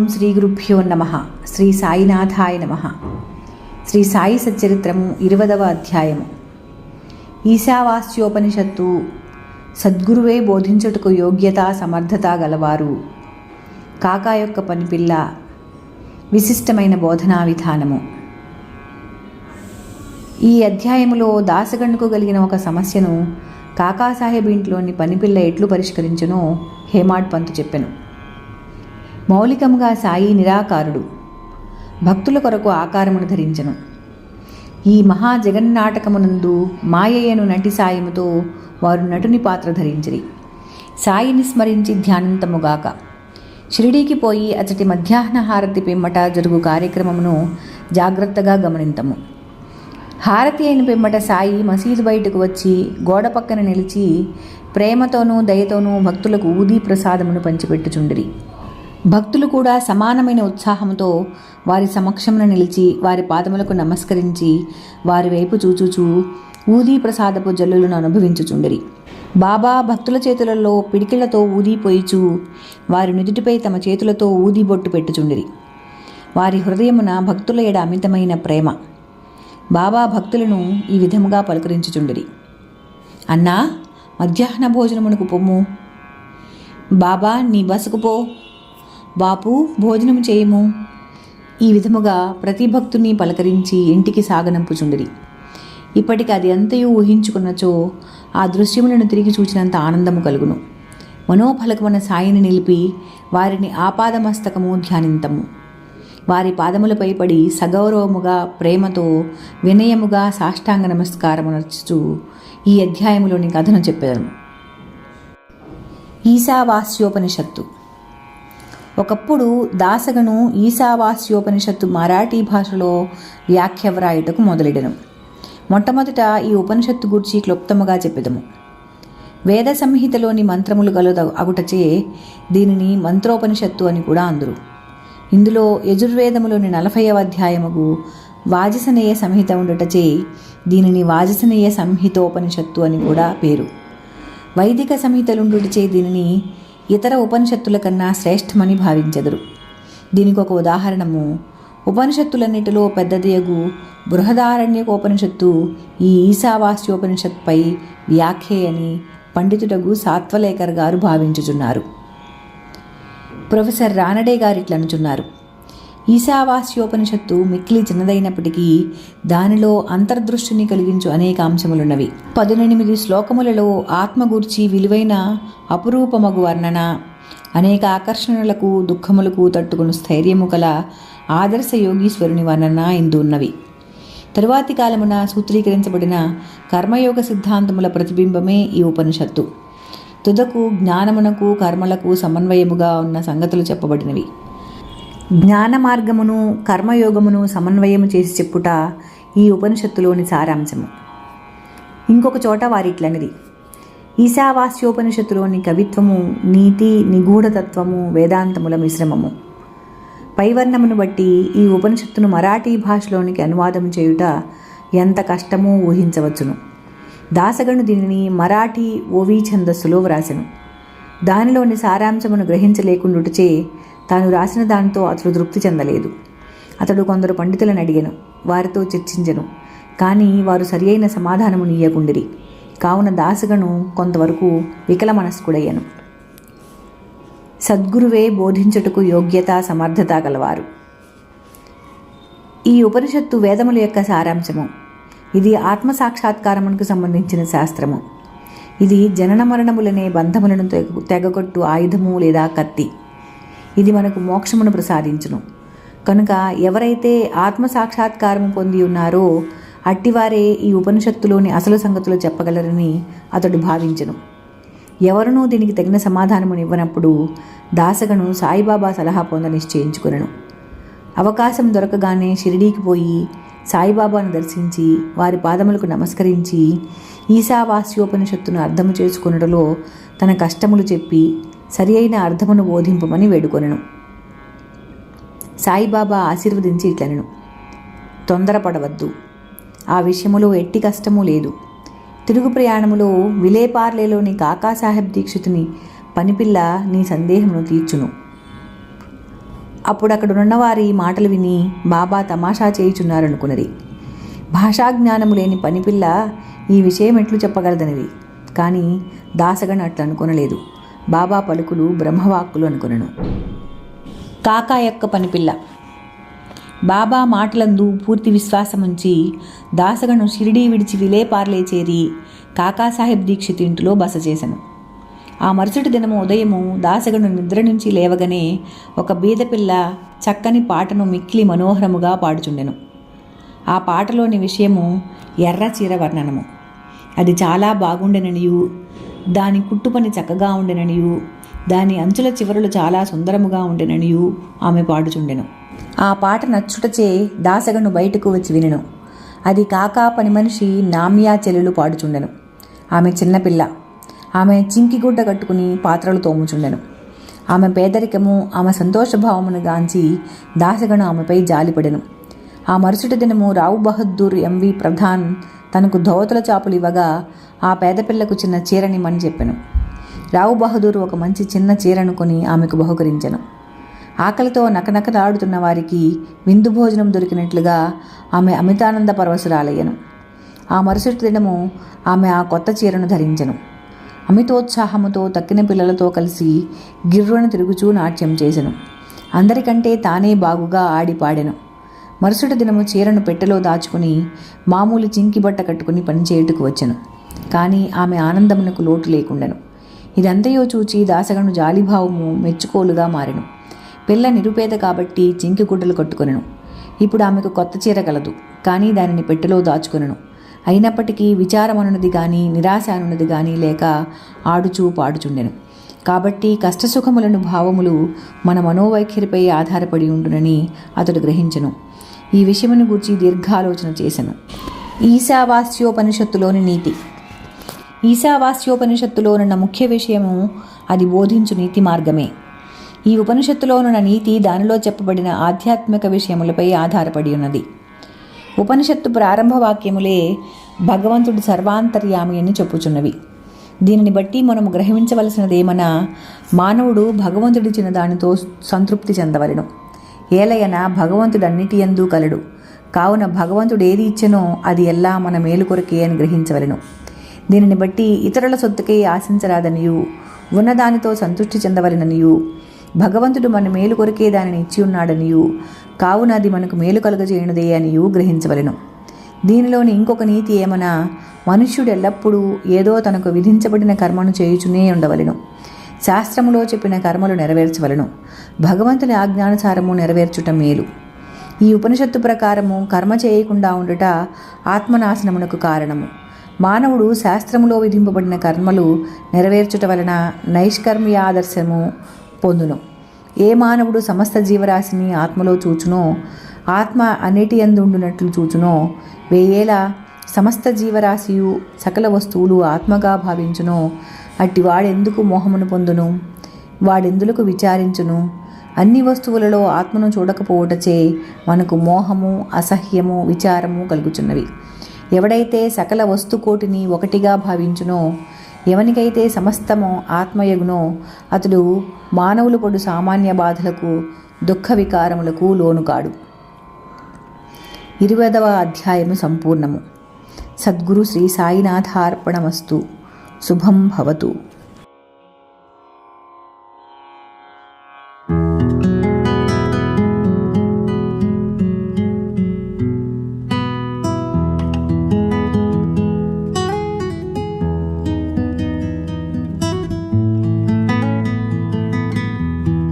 ఓం శ్రీ గురుభ్యో నమ. శ్రీ సాయినాథాయ నమ. శ్రీ సాయి సచ్చరిత్రము ఇరవదవ అధ్యాయము. ఈశావాస్యోపనిషత్తు సద్గురువే బోధించుటకు యోగ్యత సమర్థత గలవారు. కాకా యొక్క పనిపిల్ల విశిష్టమైన బోధనా విధానము. ఈ అధ్యాయములో దాసగణుకు కలిగిన ఒక సమస్యను కాకాసాహెబ్ ఇంట్లోని పనిపిల్ల ఎట్లు పరిష్కరించునో హేమాడ్ పంతు చెప్పెను. మౌలికముగా సాయి నిరాకారుడు. భక్తుల కొరకు ఆకారమును ధరించను. ఈ మహా జగన్నాటకమునందు మాయయ్యను నటి సాయముతో వారు నటుని పాత్ర ధరించిరి. సాయిని స్మరించి ధ్యానంతముగాక. షిరిడీకి పోయి అతటి మధ్యాహ్న హారతి పిమ్మట జరుగు కార్యక్రమమును జాగ్రత్తగా గమనింతము. హారతి అయిన పిమ్మట సాయి మసీదు బయటకు వచ్చి గోడ పక్కన నిలిచి ప్రేమతోనూ దయతోనూ భక్తులకు ఊదీ ప్రసాదమును పంచిపెట్టుచుండిరి. భక్తులు కూడా సమానమైన ఉత్సాహంతో వారి సమక్షంలో నిలిచి వారి పాదములకు నమస్కరించి వారి వైపు చూచుచూ ఊదీ ప్రసాదపు జల్లులను అనుభవించుచుండిరి. బాబా భక్తుల చేతులలో పిడికిళ్ళతో ఊదీ పోయిచూ వారి నుదుటిపై తమ చేతులతో ఊది బొట్టు పెట్టుచుండిరి. వారి హృదయమున భక్తుల ఎడ అమితమైన ప్రేమ. బాబా భక్తులను ఈ విధముగా పలుకరించుచుండిరి. అన్నా మధ్యాహ్న భోజనమునకు పొమ్ము. బాబా నీ బసకు పో. బాపు భోజనం చేయము. ఈ విధముగా ప్రతి భక్తుని పలకరించి ఇంటికి సాగనంపుచుండిరి ఇప్పటికి అది అంతయు ఊహించుకున్నచో ఆ దృశ్యములను తిరిగి చూచినంత ఆనందము కలుగును. మనోఫలకమైన సాయిని నిలిపి వారిని ఆపాదమస్తకము ధ్యానింతము. వారి పాదములపై పడి సగౌరవముగా ప్రేమతో వినయముగా సాష్టాంగ నమస్కారము నడుచుచు ఈ అధ్యాయములోని కథను చెప్పాను ఈశావాస్యోపనిషత్తు. ఒకప్పుడు దాసగను ఈశావాస్యోపనిషత్తు మరాఠీ భాషలో వ్యాఖ్య వ్రాయుటకు మొదలెడను. మొట్టమొదట ఈ ఉపనిషత్తు గూర్చి క్లుప్తముగా చెప్పెదము. వేద సంహితలోని మంత్రములు గల అగుటచే దీనిని మంత్రోపనిషత్తు అని కూడా అందరు. ఇందులో యజుర్వేదములోని నలభైవ అధ్యాయముకు వాజసనేయ సంహిత ఉండటచే దీనిని వాజసనేయ సంహితోపనిషత్తు అని కూడా పేరు. వైదిక సంహితలుండుటచే దీనిని ఇతర ఉపనిషత్తుల కన్నా శ్రేష్టమని భావించెదరు. దీనికి ఒక ఉదాహరణము. ఉపనిషత్తులన్నిటిలో పెద్దదియగు బృహదారణ్యకోపనిషత్తు ఈ ఈశావాస్యోపనిషత్పై వ్యాఖ్యే అని పండితుడగు సాత్వలేకర్ గారు భావించుచున్నారు. ప్రొఫెసర్ రానడే గారు ఇట్లనుచున్నారు. ఈశావాస్యోపనిషత్తు మిక్కిలి చిన్నదైనప్పటికీ దానిలో అంతర్దృష్టిని కలిగించు అనేక అంశములున్నవి. పదునెనిమిది శ్లోకములలో ఆత్మగూర్చి విలువైన అపురూపమగు వర్ణన అనేక ఆకర్షణలకు దుఃఖములకు తట్టుకుని స్థైర్యము కల ఆదర్శ యోగీశ్వరుని వర్ణన ఇందు ఉన్నవి. తరువాతి కాలమున సూత్రీకరించబడిన కర్మయోగ సిద్ధాంతముల ప్రతిబింబమే ఈ ఉపనిషత్తు. తుదకు జ్ఞానమునకు కర్మలకు సమన్వయముగా ఉన్న సంగతులు చెప్పబడినవి. జ్ఞాన మార్గమును కర్మయోగమును సమన్వయము చేసి చెప్పుట ఈ ఉపనిషత్తులోని సారాంశము. ఇంకొక చోట వారిట్లనిది. ఈశావాస్యోపనిషత్తులోని కవిత్వము నీతి నిగూఢతత్వము వేదాంతముల మిశ్రమము. పైవర్ణమును బట్టి ఈ ఉపనిషత్తును మరాఠీ భాషలోనికి అనువాదం చేయుట ఎంత కష్టమో ఊహించవచ్చును. దాసగను దీనిని మరాఠీ ఓవీ ఛందస్సులో వ్రాసెను. దానిలోని సారాంశమును గ్రహించలేకుండుటచే తాను రాసిన దానితో అతడు తృప్తి చెందలేదు. అతడు కొందరు పండితులను అడిగాను వారితో చర్చించను. కానీ వారు సరియైన సమాధానము నీయకుండిరి కావున దాసగను కొంతవరకు వికల మనస్కుడయ్యను సద్గురువే బోధించుటకు యోగ్యత సమర్థత గలవారు. ఈ ఉపనిషత్తు వేదముల యొక్క సారాంశము. ఇది ఆత్మ సాక్షాత్కారమునకు సంబంధించిన శాస్త్రము. ఇది జనన మరణములనే బంధములను తెగ తెగగొట్టు ఆయుధము లేదా కత్తి. ఇది మనకు మోక్షమును ప్రసాదించును. కనుక ఎవరైతే ఆత్మ సాక్షాత్కారము పొంది ఉన్నారో అట్టివారే ఈ ఉపనిషత్తులోని అసలు సంగతులు చెప్పగలరని అతడు భావించను. ఎవరునూ దీనికి తగిన సమాధానమును ఇవ్వనప్పుడు దాసగను సాయిబాబా సలహా పొంద నిశ్చయించుకునను. అవకాశం దొరకగానే షిరిడీకి పోయి సాయిబాబాను దర్శించి వారి పాదములకు నమస్కరించి ఈశావాస్యోపనిషత్తును అర్థము చేసుకున్నటలో తన కష్టములు చెప్పి సరి అయిన అర్థమును బోధింపమని వేడుకొనను. సాయిబాబా ఆశీర్వదించి ఇట్లనను. తొందరపడవద్దు. ఆ విషయములో ఎట్టి కష్టము లేదు. తిరుగు ప్రయాణములో విలేపార్లేలోని కాకాసాహెబ్ దీక్షితుని పనిపిల్ల నీ సందేహమును తీర్చును. అప్పుడు అక్కడ మాటలు విని బాబా తమాషా చేయుచున్నారనుకున్నది భాషాజ్ఞానము లేని పనిపిల్ల ఈ విషయం ఎట్లు చెప్పగలదనిది కానీ దాసగణ అట్లు అనుకొనలేదు బాబా పలుకులు బ్రహ్మవాక్కులు అనుకొనను. కాకా యొక్క పనిపిల్ల. బాబా మాటలందు పూర్తి విశ్వాసముంచి దాసగను షిరిడీ విడిచి విలేపార్లే చేరి కాకాసాహెబ్ దీక్షిత్ ఇంటిలో బస చేశాను ఆ మరుసటి దినము ఉదయము దాసగను నిద్ర నుంచి లేవగానే ఒక బీదపిల్ల చక్కని పాటను మిక్కిలి మనోహరముగా పాడుచుండెను. ఆ పాటలోని విషయము ఎర్ర చీర వర్ణనము. అది చాలా బాగుండెననియు దాని కుట్టుపని చక్కగా ఉండెననియు. దాని అంచుల చివరలు చాలా సుందరముగా ఉండెననియు. ఆమె పాడుచుండెను. ఆ పాట నచ్చుటచే దాసగను బయటకు వచ్చి వినెను. అది కాకా పని మనిషి నామ్యా చెల్లెలు పాడుచుండెను. ఆమె చిన్నపిల్ల ఆమె చింకిగుడ్డ కట్టుకుని పాత్రలు తోముచుండెను. ఆమె పేదరికము ఆమె సంతోషభావమును గాంచి దాసగను ఆమెపై జాలిపడెను. ఆ మరుసటి దినము రావు బహద్దూర్ ఎంవి ప్రధాన్ తనకు ధోవతుల చాపులు ఇవ్వగా ఆ పేదపిల్లకు చిన్న చీరనిమ్మని చెప్పెను. రావు బహదూర్ ఒక మంచి చిన్న చీరను కొని ఆమెకు బహుకరించెను. ఆకలితో నకనకలాడుతున్న వారికి విందు భోజనం దొరికినట్లుగా ఆమె అమితానంద పరవశురాలయ్యను. ఆ మరుసటి దినము ఆమె ఆ కొత్త చీరను ధరించెను. అమితోత్సాహముతో తక్కిన పిల్లలతో కలిసి గిర్రున తిరుగుచూ నాట్యం చేసెను. అందరికంటే తానే బాగుగా ఆడి పాడెను. మరుసటి దినము చీరను పెట్టెలో దాచుకుని మామూలు చింకి బట్ట కట్టుకుని పనిచేయుటకు వచ్చెను. కానీ ఆమె ఆనందమునకు లోటు లేకుండెను. ఇదంతయో చూచి దాసగను జాలిభావము మెచ్చుకోలుగా మారెను. పిల్ల నిరుపేద కాబట్టి చింకి గుడ్డలు కట్టుకొనెను. ఇప్పుడు ఆమెకు కొత్త చీర కలదు. కానీ దానిని పెట్టెలో దాచుకొనెను. అయినప్పటికీ విచారమనున్నది కానీ నిరాశ అనున్నది కానీ లేక ఆడుచూ పాడుచుండెను. కాబట్టి కష్టసుఖములను భావములు మన మనోవైఖరిపై ఆధారపడి ఉండునని అతడు గ్రహించెను. ఈ విషయమును గూర్చి దీర్ఘాలోచన చేశాను ఈశావాస్యోపనిషత్తులోని నీతి. ఈశావాస్యోపనిషత్తులోనున్న ముఖ్య విషయము అది బోధించు నీతి మార్గమే. ఈ ఉపనిషత్తులోనున్న నీతి దానిలో చెప్పబడిన ఆధ్యాత్మిక విషయములపై ఆధారపడి ఉన్నది. ఉపనిషత్తు ప్రారంభ వాక్యములే భగవంతుడు సర్వాంతర్యామి అని చెప్పుచున్నవి. దీనిని బట్టి మనం గ్రహించవలసినదేమనా మానవుడు భగవంతుడిచ్చిన దానితో సంతృప్తి చెందవలను. ఏలయన భగవంతుడు ఎందు కలడు. కావున భగవంతుడు ఏది ఇచ్చెనో అది ఎల్లా మన మేలు కొరకే అని గ్రహించవలెను. దీనిని బట్టి ఇతరుల సొత్తుకే ఆశించరాదనియు ఉన్నదానితో సంతృష్టి చెందవలననియు భగవంతుడు మన మేలు కొరకే దానిని ఇచ్చి ఉన్నాడనియు కావున అది మనకు మేలు కలుగజేయనుదే అనియు గ్రహించవలెను. దీనిలోని ఇంకొక నీతి ఏమనా మనుష్యుడు ఎల్లప్పుడూ ఏదో తనకు విధించబడిన కర్మను చేయుచునే ఉండవలెను. శాస్త్రములో చెప్పిన కర్మలు నెరవేర్చవలను. భగవంతుని ఆజ్ఞానుసారము నెరవేర్చుట మేలు. ఈ ఉపనిషత్తు ప్రకారము కర్మ చేయకుండా ఉండుట ఆత్మనాశనమునకు కారణము. మానవుడు శాస్త్రములో విధింపబడిన కర్మలు నెరవేర్చుట వలన నైష్కర్మ్యాదర్శము పొందును. ఏ మానవుడు సమస్త జీవరాశిని ఆత్మలో చూచునో ఆత్మ అన్నిటి అందుండునట్లు చూచునో వేయేలా సమస్త జీవరాశియు సకల వస్తువులు ఆత్మగా భావించునో అట్టి వాడెందుకు మోహమును పొందును? వాడెందులకు విచారించును? అన్ని వస్తువులలో ఆత్మను చూడకపోవటచే మనకు మోహము అసహ్యము విచారము కలుగుచున్నవి. ఎవడైతే సకల వస్తుకోటిని ఒకటిగా భావించునో ఎవనికైతే సమస్తము ఆత్మయగునో అతడు మానవులు పడు సామాన్య బాధలకు దుఃఖ వికారములకు లోనుకాడు ఇరవదవ అధ్యాయము సంపూర్ణము. సద్గురు శ్రీ సాయినాథార్పణమస్తు. शुभम भवतु।